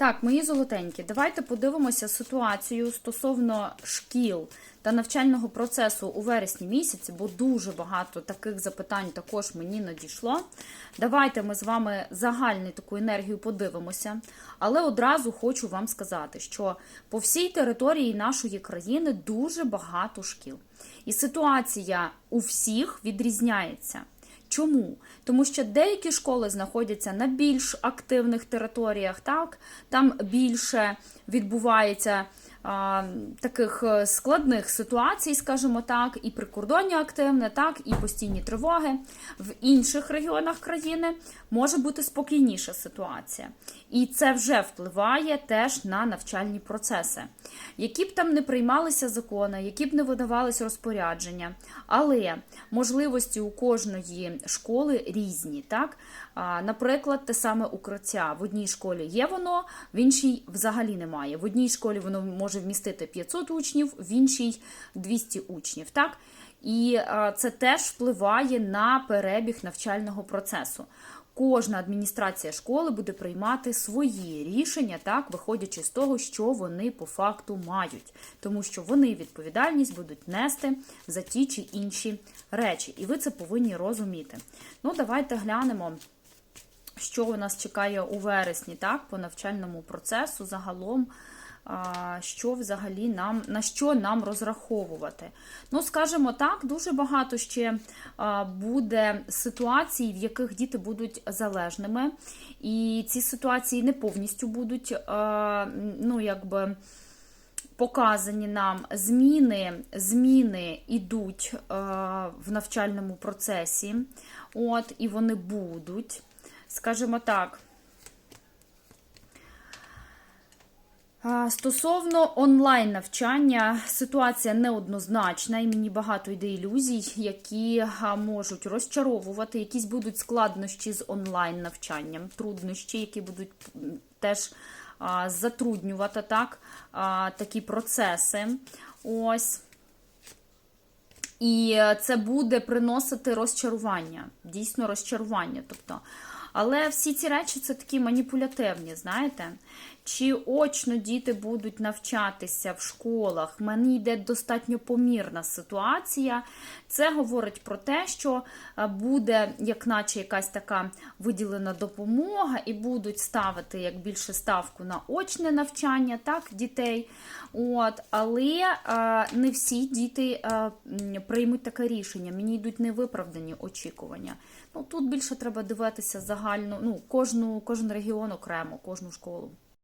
Так, мої золотенькі, давайте подивимося ситуацію стосовно шкіл та навчального процесу у вересні місяці, бо дуже багато таких запитань також мені надійшло. Давайте ми з вами загальну таку енергію подивимося. Але одразу хочу вам сказати, що по всій території нашої країни дуже багато шкіл. І ситуація у всіх відрізняється. Чому? Тому що деякі школи знаходяться на більш активних територіях, так там більше відбувається таких е, складних ситуацій, скажімо так, і прикордоння активне, так, і постійні тривоги. В інших регіонах країни може бути спокійніша ситуація. І це вже впливає теж на навчальні процеси. Які б там не приймалися закони, які б не видавалися розпорядження, але можливості у кожної школи різні. Так? Наприклад, те саме укриття. В одній школі є воно, в іншій взагалі немає. В одній школі воно може вмістити 500 учнів, в іншій 200 учнів. Так? І це теж впливає на перебіг навчального процесу. Кожна адміністрація школи буде приймати свої рішення, так, виходячи з того, що вони по факту мають, тому що вони відповідальність будуть нести за ті чи інші речі. І ви це повинні розуміти. Ну, давайте глянемо. Що у нас чекає у вересні, так, по навчальному процесу загалом, що взагалі нам, на що нам розраховувати? Ну, скажімо так, дуже багато ще буде ситуацій, в яких діти будуть залежними, і ці ситуації не повністю будуть, ну, якби. Показані нам зміни, зміни йдуть е, в навчальному процесі, от, і вони будуть скажімо так. Стосовно онлайн навчання, ситуація неоднозначна, і мені багато йде ілюзій, які можуть розчаровувати, якісь будуть складнощі з онлайн навчанням, труднощі, які будуть теж затруднювати так, такі процеси. Ось. І це буде приносити розчарування, дійсно розчарування. Тобто, але всі ці речі це такі маніпулятивні, знаєте? Чи очно діти будуть навчатися в школах? Мені йде достатньо помірна ситуація. Це говорить про те, що буде, як наче якась така виділена допомога, і будуть ставити як більше ставку на очне навчання, так, дітей. От, Але не всі діти приймуть таке рішення. Мені йдуть невиправдані очікування. Ну, Тут більше треба дивитися загально, ну, кожну, кожен регіон окремо, кожну школу.